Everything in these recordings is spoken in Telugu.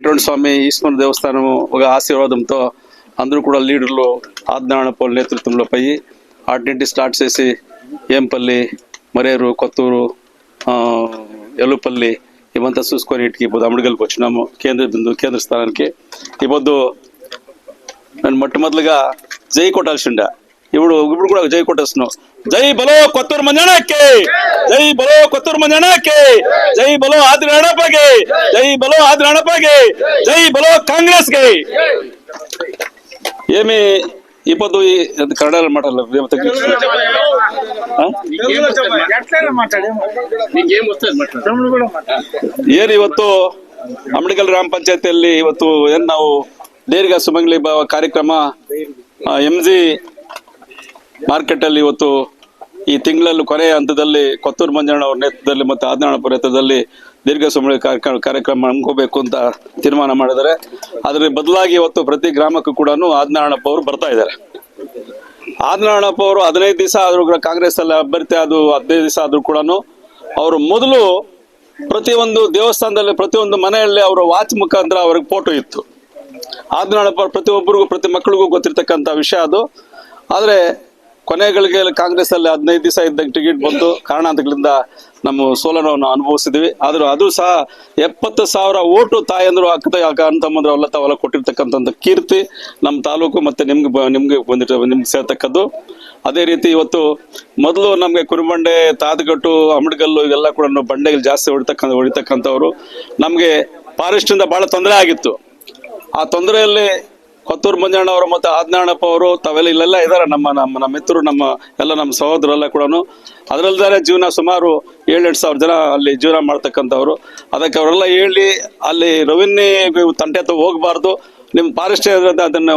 వెంకటరమణ స్వామి ఈశ్వర దేవస్థానం ఒక ఆశీర్వాదంతో అందరూ కూడా లీడర్లు ఆజ్ఞానపల్లి నేతృత్వంలో పోయి అటు స్టార్ట్ చేసి ఏంపల్లి మరేరు కొత్తూరు ఎల్లుపల్లి ఇవంతా చూసుకొని ఇటుకి ఇప్పుడు అమడుగల్కి వచ్చినాము. కేంద్ర బిందు కేంద్ర స్థానానికి. ఈ పొద్దు నేను మొట్టమొదలుగా జై కొట్టాల్సిండే. ఇప్పుడు ఇప్పుడు కూడా జై కొట్టేస్తున్నావు జై బలో కొత్తూరు మంజానాకి జై బలో కొత్తూరు మంజానాకి జై బలో ఆది నడపకి జై బలో ఆది నడపకి జై బలో కాంగ్రెస్ కి ఏమి ఈ పొద్దు ఈ అది కన్నడ మాటలు నీకేం వస్తుంది మాట్లాడు ಏನು ಇವತ್ತು ಅಮಡಿಗಲ್ ಗ್ರಾಮ ಪಂಚಾಯತಿಯಲ್ಲಿ ಇವತ್ತು ಏನ್ ನಾವು ದೀರ್ಘ ಸುಮಂಗ್ಲಿ ಭಾವ ಕಾರ್ಯಕ್ರಮ ಎಂ ಜಿ ಮಾರ್ಕೆಟ್ ಅಲ್ಲಿ ಇವತ್ತು ಈ ತಿಂಗಳಲ್ಲಿ ಕೊನೆಯ ಹಂತದಲ್ಲಿ ಕೊತ್ತೂರು ಮಂಜಣ್ಣ ಅವ್ರ ನೇತೃತ್ವದಲ್ಲಿ ಮತ್ತು ಆದನಾಳಪುರ ನೇತೃತ್ವದಲ್ಲಿ ದೀರ್ಘ ಸಮಯ ಕಾರ್ಯಕ್ರಮ ಹಮ್ಮಿಕೋಬೇಕು ಅಂತ ತೀರ್ಮಾನ ಮಾಡಿದ್ದಾರೆ. ಅದರ ಬದಲಾಗಿ ಇವತ್ತು ಪ್ರತಿ ಗ್ರಾಮಕ್ಕೂ ಕೂಡ ಆದನಾಳಪ್ಪ ಅವರು ಬರ್ತಾ ಇದ್ದಾರೆ. ಆದನಾಳಪ್ಪ ಅವರು ಹದಿನೈದು ದಿವಸ ಆದರೂ ಕಾಂಗ್ರೆಸ್ ಅಲ್ಲಿ ಅಭ್ಯರ್ಥಿ ಅದು ಹದಿನೈದು ದಿವಸ ಆದರೂ ಕೂಡ ಅವರು ಮೊದಲು ಪ್ರತಿಯೊಂದು ದೇವಸ್ಥಾನದಲ್ಲಿ ಪ್ರತಿಯೊಂದು ಮನೆಯಲ್ಲಿ ಅವರ ವಾಚ್ ಮುಖಾಂತರ ಅವ್ರಿಗೆ ಫೋಟೋ ಇತ್ತು. ಆದಿನಾಳಪ್ಪ ಪ್ರತಿಯೊಬ್ಬರಿಗೂ, ಪ್ರತಿ ಮಕ್ಕಳಿಗೂ ಗೊತ್ತಿರ್ತಕ್ಕಂಥ ವಿಷಯ ಅದು. ಆದ್ರೆ ಕೊನೆಗಳಿಗೆ ಕಾಂಗ್ರೆಸ್ ಅಲ್ಲಿ ಹದಿನೈದು ದಿವಸ ಇದ್ದಂಗೆ ಟಿಕೆಟ್ ಬಂತು ಕಾರಣಾಂತಗಳಿಂದ ನಮ್ಮ ಸೋಲನವನ್ನು ಅನುಭವಿಸಿದ್ವಿ ಆದರೂ ಅದು ಸಹ ಎಪ್ಪತ್ತು ಸಾವಿರ ಓಟು ತಾಯಂದ್ರು ಅಕ್ಕ ಯಾಕ ಅಣ್ಣ ತಮ್ಮಂದ್ರು ಅಲ್ಲ ತಾವೆಲ್ಲ ಕೊಟ್ಟಿರ್ತಕ್ಕಂಥ ಕೀರ್ತಿ ನಮ್ಮ ತಾಲೂಕು ಮತ್ತೆ ನಿಮ್ಗೆ ನಿಮ್ಗೆ ಬಂದಿರ್ತ ನಿಮ್ಗೆ ಸೇರ್ತಕ್ಕದ್ದು. ಅದೇ ರೀತಿ ಇವತ್ತು ಮೊದಲು ನಮಗೆ ಕುರುಬಂಡೆ ತಾತಗಟ್ಟು ಅಮಡ್ಗಲ್ಲು ಇವೆಲ್ಲ ಕೂಡ ಬಂಡೆಗಳು ಜಾಸ್ತಿ ಹೊಡಿತಕ್ಕಂಥ ಹೊಡಿತಕ್ಕಂಥವ್ರು. ನಮಗೆ ಫಾರೆಸ್ಟಿಂದ ಬಹಳ ತೊಂದರೆ ಆಗಿತ್ತು. ಆ ತೊಂದರೆಯಲ್ಲಿ ಕೊತ್ತೂರು ಮಂಜಣ್ಣ ಅವರು ಮತ್ತು ಆಜ್ಞಾಣಪ್ಪ ಅವರು ತಾವೆಲ್ಲ ಇಲ್ಲೆಲ್ಲ ಇದ್ದಾರೆ. ನಮ್ಮ ನಮ್ಮ ನಮ್ಮ ಮಿತ್ರರು, ನಮ್ಮ ಎಲ್ಲ ನಮ್ಮ ಸಹೋದರೆಲ್ಲ ಕೂಡ ಅದರಲ್ಲದೇ ಜೀವನ ಸುಮಾರು ಏಳೆಂಟು ಸಾವಿರ ಜನ ಅಲ್ಲಿ ಜೀವನ ಮಾಡ್ತಕ್ಕಂಥವ್ರು. ಅದಕ್ಕೆ ಅವರೆಲ್ಲ ಹೇಳಿ ಅಲ್ಲಿ ರವಿನಿ ತಂಟೆ ಹತ್ರ ಹೋಗಬಾರ್ದು. ನಿಮ್ಮ ಫಾರೆಸ್ಟ್ ಅದನ್ನು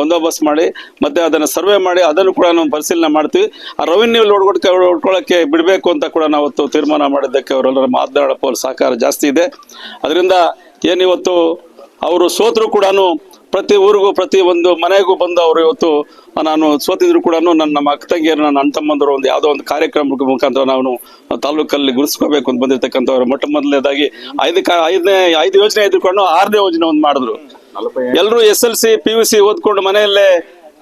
ಬಂದೋಬಸ್ತ್ ಮಾಡಿ, ಮತ್ತೆ ಅದನ್ನು ಸರ್ವೆ ಮಾಡಿ, ಅದನ್ನು ಕೂಡ ನಾವು ಪರಿಶೀಲನೆ ಮಾಡ್ತೀವಿ. ಆ ರೆವಿನ್ಯೂ ನೋಡ್ಕೊಳಕ್ಕೆ ನೋಡ್ಕೊಳ್ಳೋಕ್ಕೆ ಬಿಡಬೇಕು ಅಂತ ಕೂಡ ನಾವು ತೀರ್ಮಾನ ಮಾಡಿದ್ದಕ್ಕೆ ಅವರೆಲ್ಲರ ಮಾತನಾಡಪ್ಪ ಸಹಕಾರ ಜಾಸ್ತಿ ಇದೆ. ಅದರಿಂದ ಏನಿವತ್ತು ಅವರು ಸೋತರು ಕೂಡ ಪ್ರತಿ ಊರಿಗೂ, ಪ್ರತಿ ಒಂದು ಮನೆಗೂ ಬಂದು ಅವರು ಇವತ್ತು, ನಾನು ಸೋತಿದ್ರು ಕೂಡ ನನ್ನ ನಮ್ಮ ಅಕ್ಕ ತಂಗಿಯರು, ನನ್ನ ಅಣ್ಣ ತಮ್ಮಂದರು ಒಂದು ಯಾವುದೋ ಒಂದು ಕಾರ್ಯಕ್ರಮ ಮುಖಾಂತರ ನಾವು ತಾಲೂಕಲ್ಲಿ ಗುರುಸ್ಕೋಬೇಕು ಅಂತ ಬಂದಿರತಕ್ಕಂಥವ್ರು. ಮೊಟ್ಟ ಮೊದಲನೇದಾಗಿ ಐದು ಐದನೇ, ಐದು ಯೋಜನೆ ಇದ್ಕೊಂಡು ಆರನೇ ಯೋಜನೆ ಒಂದು ಮಾಡಿದ್ರು. ಎಲ್ಲರೂ S L C, P U C ಓದ್ಕೊಂಡು ಮನೆಯಲ್ಲೇ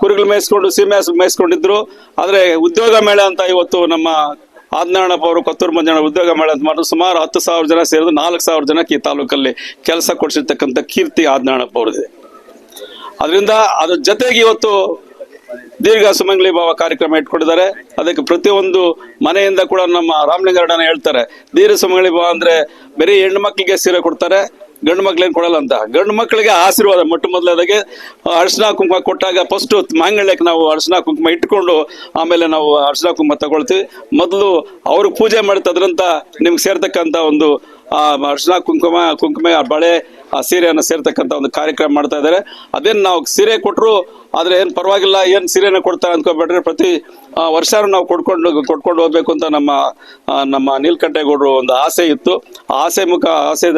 ಕುರಿಗಳು ಮೇಯಿಸ್ಕೊಂಡು ಸೀಮೆ ಮೇಯಿಸ್ಕೊಂಡಿದ್ರು. ಆದರೆ ಉದ್ಯೋಗ ಮೇಳ ಅಂತ ಇವತ್ತು ನಮ್ಮ ಆದ್ನಾರಾಯಣಪ್ಪ ಅವರು, ಕೊತ್ತೂರು ಮಂಜಣ್ಣ ಉದ್ಯೋಗ ಮೇಳ ಅಂತ ಮಾಡಿದ್ರು. ಸುಮಾರು ಹತ್ತು ಸಾವಿರ ಜನ ಸೇರಿದ್ರು. ನಾಲ್ಕು ಸಾವಿರ ಜನಕ್ಕೆ ಈ ತಾಲೂಕಲ್ಲಿ ಕೆಲಸ ಕೊಡಿಸಿರ್ತಕ್ಕಂಥ ಕೀರ್ತಿ ಆದ್ನಾರಾಯಣಪ್ಪ ಅವ್ರದಿದೆ ಅದರಿಂದ ಅದ್ರ ಜೊತೆಗೆ ಇವತ್ತು ದೀರ್ಘ ಸುಮಂಗಲಿ ಭಾವ ಕಾರ್ಯಕ್ರಮ ಇಟ್ಕೊಂಡಿದ್ದಾರೆ. ಅದಕ್ಕೆ ಪ್ರತಿಯೊಂದು ಮನೆಯಿಂದ ಕೂಡ ನಮ್ಮ ರಾಮಲಿಂಗಾರಣ್ಣ ಹೇಳ್ತಾರೆ, ದೀರ್ಘ ಸುಮಂಗಲಿ ಭಾವ ಅಂದ್ರೆ ಬರೀ ಹೆಣ್ಣು ಮಕ್ಕಳಿಗೆ ಸೀರೆ ಕೊಡ್ತಾರೆ, ಗಂಡು ಮಕ್ಳೇನು ಕೊಡಲ್ಲ ಅಂತ. ಗಂಡು ಮಕ್ಕಳಿಗೆ ಆಶೀರ್ವಾದ, ಮೊಟ್ಟ ಮೊದಲದಾಗೆ ಅರ್ಶಿನ ಕುಂಕುಮ ಕೊಟ್ಟಾಗ ಫಸ್ಟ್ ಮಾಂಗಲ್ಯಕ್ಕೆ ನಾವು ಅರ್ಶಿನ ಕುಂಕುಮ ಇಟ್ಕೊಂಡು ಆಮೇಲೆ ನಾವು ಅರ್ಶಿನ ಕುಂಕುಮ ತಗೊಳ್ತೀವಿ. ಮೊದಲು ಅವರು ಪೂಜೆ ಮಾಡ್ತದ್ರಂತ ನಿಮ್ಗೆ ಸೇರ್ತಕ್ಕಂಥ ಒಂದು ಅರ್ಶಿನ ಕುಂಕುಮ ಕುಂಕುಮ ಬಳೆ ಆ ಸೀರೆಯನ್ನು ಸೇರ್ತಕ್ಕಂಥ ಒಂದು ಕಾರ್ಯಕ್ರಮ ಮಾಡ್ತಾ ಇದ್ದಾರೆ. ಅದೇನು ನಾವು ಸೀರೆ ಕೊಟ್ಟರು ಆದರೆ ಏನು ಪರವಾಗಿಲ್ಲ, ಏನು ಸೀರೆನ ಕೊಡ್ತಾರೆ ಅಂದ್ಕೊಬೇಡ್ರಿ ಪ್ರತಿ ವರ್ಷನೂ ನಾವು ಕೊಡ್ಕೊಂಡು, ಕೊಟ್ಕೊಂಡು ಹೋಗ್ಬೇಕು ಅಂತ ನಮ್ಮ ನಮ್ಮ ನೀಲ್ಕಂಠೇಗೌಡರು ಒಂದು ಆಸೆ ಇತ್ತು. ಆಸೆ ಮುಖ, ಆಸೆ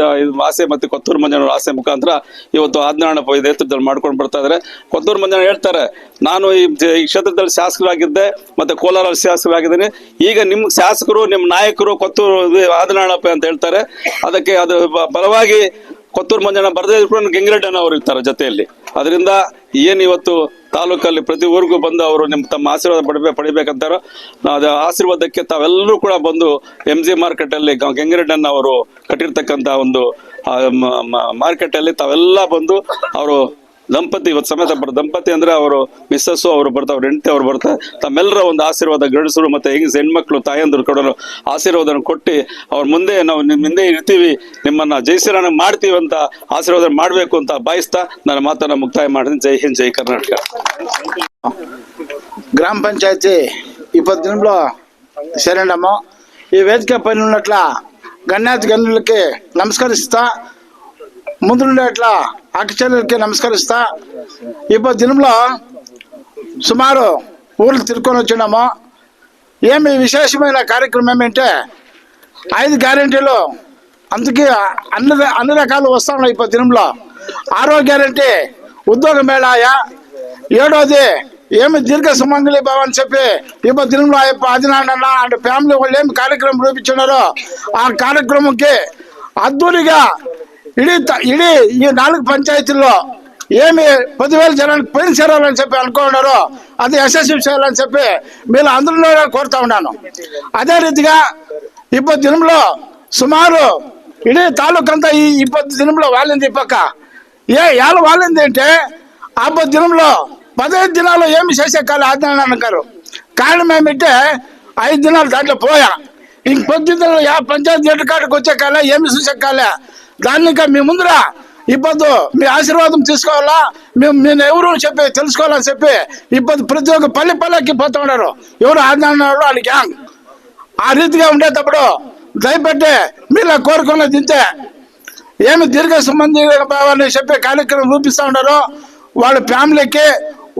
ಆಸೆ ಮತ್ತು ಕೊತ್ತೂರು ಮಂಜನವರ ಆಸೆ ಮುಖಾಂತರ ಇವತ್ತು ಆಜ್ಞಾನ ನೇತೃತ್ವದಲ್ಲಿ ಮಾಡ್ಕೊಂಡು ಬರ್ತಾ ಇದ್ದಾರೆ. ಕೊತ್ತೂರು ಮಂಜನ ಹೇಳ್ತಾರೆ, ನಾನು ಈ ಕ್ಷೇತ್ರದಲ್ಲಿ ಶಾಸಕರಾಗಿದ್ದೆ, ಮತ್ತು ಕೋಲಾರ ಶಾಸಕರಾಗಿದ್ದೀನಿ. ಈಗ ನಿಮ್ಮ ಶಾಸಕರು ನಿಮ್ಮ ನಾಯಕರು ಕೊತ್ತೂರು ಆದನಾಳಪ್ಪ ಅಂತ ಹೇಳ್ತಾರೆ. ಅದಕ್ಕೆ ಅದು ಬಲವಾಗಿ ಕೊತ್ತೂರು ಮಂಜಣ್ಣ ಬರದೇ ಇದ್ರು ಗೆಂಗಿರೆಡ್ಡನ ಅವರು ಇರ್ತಾರೆ ಜೊತೆಯಲ್ಲಿ. ಅದರಿಂದ ಏನು ಇವತ್ತು ತಾಲೂಕಲ್ಲಿ ಪ್ರತಿ ಊರಿಗೂ ಬಂದು ಅವರು ನಿಮ್ಮ ತಮ್ಮ ಆಶೀರ್ವಾದ ಪಡಿಬೇ ಪಡಿಬೇಕಂತಾರೋ ಅದು ಆಶೀರ್ವಾದಕ್ಕೆ ತಾವೆಲ್ಲರೂ ಕೂಡ ಬಂದು ಎಂ ಜಿ ಮಾರ್ಕೆಟಲ್ಲಿ ಗೆಂಗಿರೆಡ್ಡನ್ನ ಅವರು ಕಟ್ಟಿರ್ತಕ್ಕಂಥ ಒಂದು ಮಾರ್ಕೆಟ್ ಅಲ್ಲಿ ತಾವೆಲ್ಲ ಬಂದು ಅವರು ದಂಪತಿ ಇವತ್ತು ಸಮೇತ ಬರ್ ದಂಪತಿ ಅಂದ್ರೆ ಅವರು ಮಿಸ್ಸಸ್ಸು ಅವರು ಬರ್ತಾರೆ ಅವ್ರ ಹೆಂಡತಿ ಅವ್ರು ಬರ್ತಾರೆ ತಮ್ಮೆಲ್ಲರ ಒಂದು ಆಶೀರ್ವಾದ ಗಂಡಸರು ಮತ್ತೆ ಹೆಂಗಸ ಹೆಣ್ಮಕ್ಳು ತಾಯಂದ್ರು ಕೊಡೋರು ಆಶೀರ್ವಾದನ ಕೊಟ್ಟು ಅವ್ರ ಮುಂದೆ ನಾವು ನಿಮ್ಮ ಹಿಂದೆ ಇರ್ತೀವಿ ನಿಮ್ಮನ್ನ ಜಯಶ್ರೀರಾಣ ಮಾಡ್ತೀವಿ ಅಂತ ಆಶೀರ್ವಾದ ಮಾಡಬೇಕು ಅಂತ ಬಾಯಿಸ್ತಾ ನನ್ನ ಮಾತನ್ನ ಮುಕ್ತಾಯ ಮಾಡಿದ್ದೀನಿ ಜೈ ಹಿಂದ್ ಜೈ ಕರ್ನಾಟಕ గ్రామ పంచాయతీ ఈ పద్దెనిమిదిలో శరణము ఈ వేదిక పైన ఉన్నట్ల గణ్యాతి గనులకి నమస్కరిస్తా ముందుండేట్ల అక్కచెల్లెలకి నమస్కరిస్తా. ఇప్పుడు దినంలో సుమారు ఊర్లు తిరుక్కొని వచ్చినాము. ఏమి విశేషమైన కార్యక్రమం ఏమంటే ఐదు గ్యారెంటీలు అందుకే అన్ని అన్ని రకాలు వస్తా ఉన్నాయి దినంలో. పద్దెనిమిదిలో ఆరో గ్యారంటీ ఉద్యోగ మేళాయా. ఏడోది ఏమి దీర్ఘ సుమంగళి భవ అని చెప్పి ఇప్పుడు దినంలో అయ్యప్ప అంటే అండ్ ఫ్యామిలీ వాళ్ళు ఏమి కార్యక్రమం రూపించున్నారో ఆ కార్యక్రమంకి అద్దూరిగా ఇడీ ఇడీ ఈ నాలుగు పంచాయతీల్లో ఏమి పదివేల జనానికి పైన చేరాలని చెప్పి అనుకున్నారో అది యశస్వి చేయాలని చెప్పి మీరు అందరిలో కోరుతా ఉన్నాను. అదే రీతిగా ఇప్పటి దినంలో సుమారు ఇడీ తాలూకంతా ఈ ఇప్పటి దినంలో వాలింది ఈ పక్క. ఏ ఏళ్ళ వాలింది అంటే అప్పటి దినంలో పదహైదు దినాలు ఏమి చేసే కాదు ఆజ్ఞానం గారు. కారణం ఏమిటంటే ఐదు దినాలు దాంట్లో పోయా. ఇంక పొద్దున్న యా పంచాయతీ ఎట్టు కాడికి వచ్చే కాలే ఏమి చూసే కాలే. దాన్ని ఇంకా మీ ముందర ఇబ్బంది మీ ఆశీర్వాదం తీసుకోవాలా? మేము నేను ఎవరు చెప్పి తెలుసుకోవాలని చెప్పి ఇబ్బంది ప్రతి ఒక్క పల్లె పల్లెకి పోతూ ఉన్నారు. ఎవరు ఆజ్ఞానాడు వాళ్ళ గ్యాంగ్ ఆ రీతిగా ఉండేటప్పుడు దయపెట్టి మీరు కోరుకున్న తింటే ఏమి దీర్ఘ సంబంధి భావాన్ని చెప్పే కార్యక్రమం రూపిస్తూ ఉన్నారు. వాళ్ళ ఫ్యామిలీకి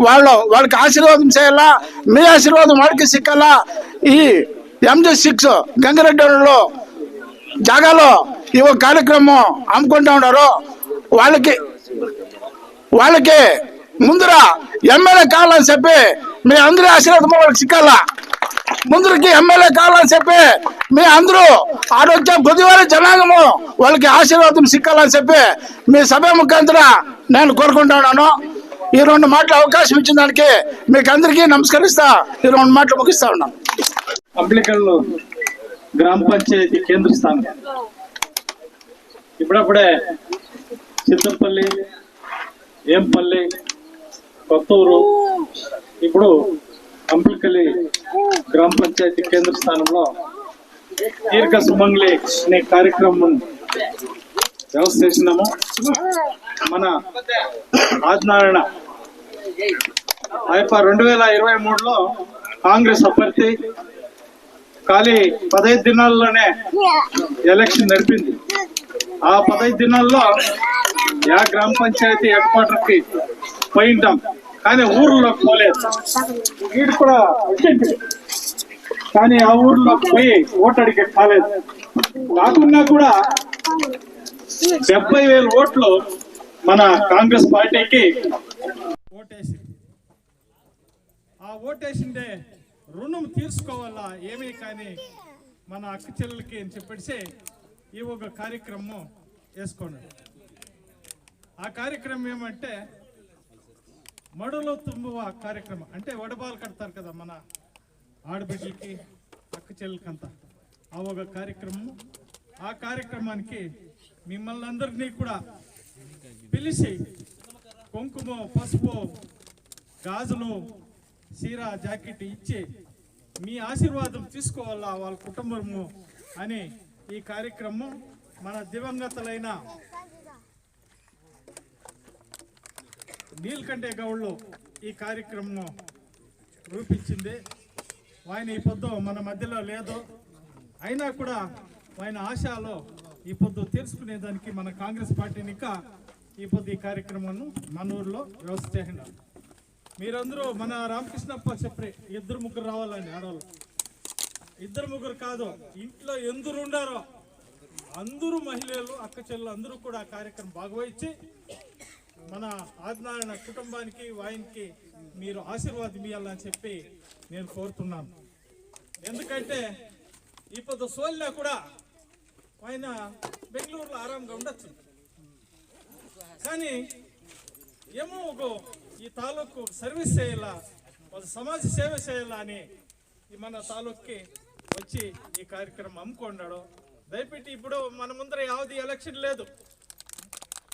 వాళ్ళు వాళ్ళకి ఆశీర్వాదం చేయాలా? మీ ఆశీర్వాదం వాడికి సిక్కాలా? ఈ ఎంజీ సిక్స్ గంగరెడ్డిలో జాగాలో ఈ కార్యక్రమం అమ్ముకుంటా ఉన్నారు. వాళ్ళకి వాళ్ళకి ముందర ఎమ్మెల్యే కావాలని చెప్పి మీ అందరి ఆశీర్వాదం వాళ్ళకి సిక్కాలా. ముందరికి ఎమ్మెల్యే కావాలని చెప్పి మీ అందరూ ఆరోగ్యం బుధవారం జనాంగము వాళ్ళకి ఆశీర్వాదం సిక్కాలని చెప్పి మీ సభ ముఖాంతర నేను కోరుకుంటున్నాను ఈ రెండు మాటలు అవకాశం ఇచ్చిన దానికి మీకు అందరికీ నమస్కరిస్తా ఈ రెండు మాటలు ముగిస్తా ఉన్నాను. గ్రామ పంచాయతీ కేంద్ర స్థానం. ఇప్పుడప్పుడే చిత్తపల్లి ఏంపల్లి కొత్తూరు ఇప్పుడు అంబలికల్లి గ్రామ పంచాయతీ కేంద్ర స్థానంలో దీర్ఘ సుమంగ్లి అనే కార్యక్రమం వ్యవస్థ చేసినాము. మన ఆదినారాయణ ఆయప్ప రెండు వేల ఇరవై మూడులో కాంగ్రెస్ అభ్యర్థి ఖాళీ పదహైదు దినాల్లోనే ఎలక్షన్ నడిపింది. ఆ పదహైదు దినాల్లో యా గ్రామ పంచాయతీ హెడ్ క్వార్టర్కి పోయింటాం. కానీ ఊర్లోకి పోలేదు. వీడు కూడా కానీ ఆ ఊర్లోకి పోయి ఓటు అడిగే కాలేదు కాకుండా కూడా డెబ్బై వేల ఓట్లు మన కాంగ్రెస్ పార్టీకి ఓటేసి ఆ ఓటేసిందే రుణం తీర్చుకోవాలా ఏమీ కానీ మన అక్క చెల్లెలకి అని చెప్పేసి ఈ ఒక కార్యక్రమం వేసుకున్నాడు ఆ కార్యక్రమం ఏమంటే మడులో తుమ్మువ కార్యక్రమం. అంటే వడబాలు కడతారు కదా మన ఆడబిడ్డలకి అక్క చెల్లెలకంతా. ఆ ఒక కార్యక్రమం. ఆ కార్యక్రమానికి మిమ్మల్ని అందరినీ కూడా పిలిచి కుంకుమ పసుపు గాజులు సీరా జాకెట్ ఇచ్చి మీ ఆశీర్వాదం తీసుకోవాలా వాళ్ళ కుటుంబము అని ఈ కార్యక్రమం మన దివంగతలైన నీల్కంఠే గౌడ్లు ఈ కార్యక్రమం రూపించింది. ఆయన ఈ పొద్దు మన మధ్యలో లేదు. అయినా కూడా ఆయన ఆశాలో ఈ పొద్దు తెలుసుకునేదానికి మన కాంగ్రెస్ పార్టీని ఇంకా ఈ పొద్దు ఈ కార్యక్రమాన్ని మన ఊర్లో వ్యవస్థ మీరందరూ మన రామకృష్ణప్ప చెప్పే ఇద్దరు ముగ్గురు రావాలని ఆడవాళ్ళు. ఇద్దరు ముగ్గురు కాదు ఇంట్లో ఎందరు ఉండారో అందరూ మహిళలు అక్క చెల్లెలు అందరూ కూడా ఆ కార్యక్రమం భాగవహించి మన ఆదినారాయణ కుటుంబానికి వాయిన్కి మీరు ఆశీర్వాదం ఇవ్వాలని చెప్పి నేను కోరుతున్నాను. ఎందుకంటే ఈ పొద్దు సోలినా కూడా ఆయన బెంగళూరులో ఆరాంగా ఉండొచ్చు. కానీ ఏమో ఒక ఈ తాలూకు సర్వీస్ చేయాలా ఒక సమాజ సేవ చేయాలా అని ఈ మన తాలూక్కి వచ్చి ఈ కార్యక్రమం అమ్ముకున్నాడు. దయపెట్టి ఇప్పుడు మన ముందర యావది ఎలక్షన్ లేదు.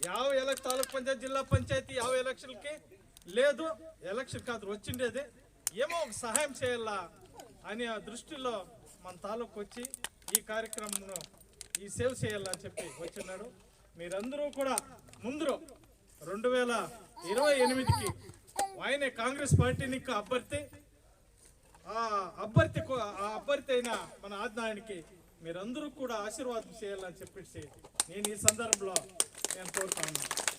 యావ ఎలక్షన్ తాలూకు పంచాయతీ జిల్లా పంచాయతీ యావ ఎలక్షన్కి లేదు. ఎలక్షన్ కాదు వచ్చిండేది. ఏమో ఒక సహాయం చేయాలా అనే దృష్టిలో మన తాలూకు వచ్చి ఈ కార్యక్రమంను ఈ సేవ్ చేయాలని చెప్పి వచ్చినాడు మీరందరూ కూడా ముందు రెండు వేల ఇరవై ఎనిమిదికి ఆయనే కాంగ్రెస్ పార్టీని అభ్యర్థి ఆ అభ్యర్థి కో- ఆ అభ్యర్థి అయిన మన ఆదినారాయణకి మీరందరూ కూడా ఆశీర్వాదం చేయాలని చెప్పేసి నేను ఈ సందర్భంలో నేను కోరుతా ఉన్నాను.